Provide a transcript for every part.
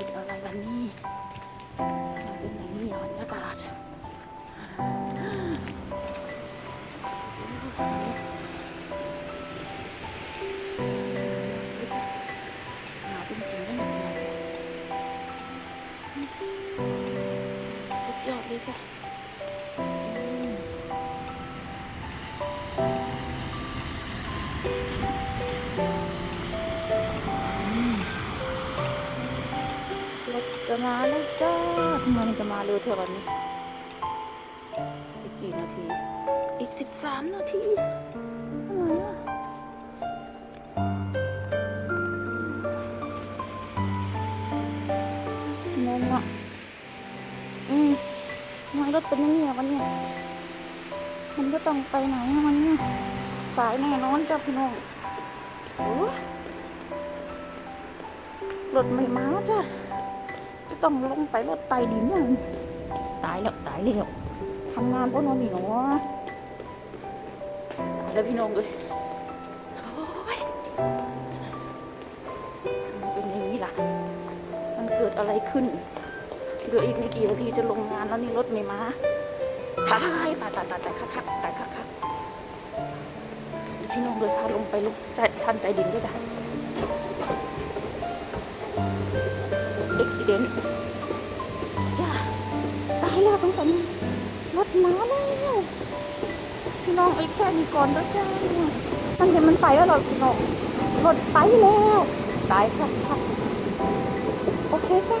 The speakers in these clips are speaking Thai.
ติดอะไรวันนี้เป็นอย่างนี้บรรยากาศหนาวจริงๆนะเนี่ยสุดยอดเลยจ้ะ จะมาแล้วจ้าทำไมมันจะมาเร็วเท่านี้อีกกี่นาที อีกสิบสามนาทีทำไมอะงงอะอืมทำไมรถเป็นอย่างนี้อะวันเนี้ยมันก็ต้องไปไหนมันเนี้ยสายแน่นอนจ้าพี่น้องโอ้รถไม่มาจ้ะ จะต้องลงไปรถไตดินนั่นตายแล้วตายแล้วทำงานเพราะนอนนี่เนาะตายแล้วพี่น้องเลยโอ้ยทำไมเป็นอย่างนี้ล่ะ มันเกิดอะไรขึ้นเหลืออีกไม่กี่นาทีจะลงงานแล้วนี่รถไม่มาตายตายตายตายตายคักคักตายคักคักเดี๋ยวพี่น้องเลยพาลงไปลงใจทันใจดินด้วยจ้ะ เดนจ้าตายแล้วสงสัยรถมาแล้วพี่น้องไอ้แค่นี้ก่อนแล้วจ้ามันเห็นมันไปแล้วเหรอพี่น้องรถไปแล้วตายครับโอเคจ้า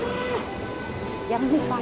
ยังไม่ไป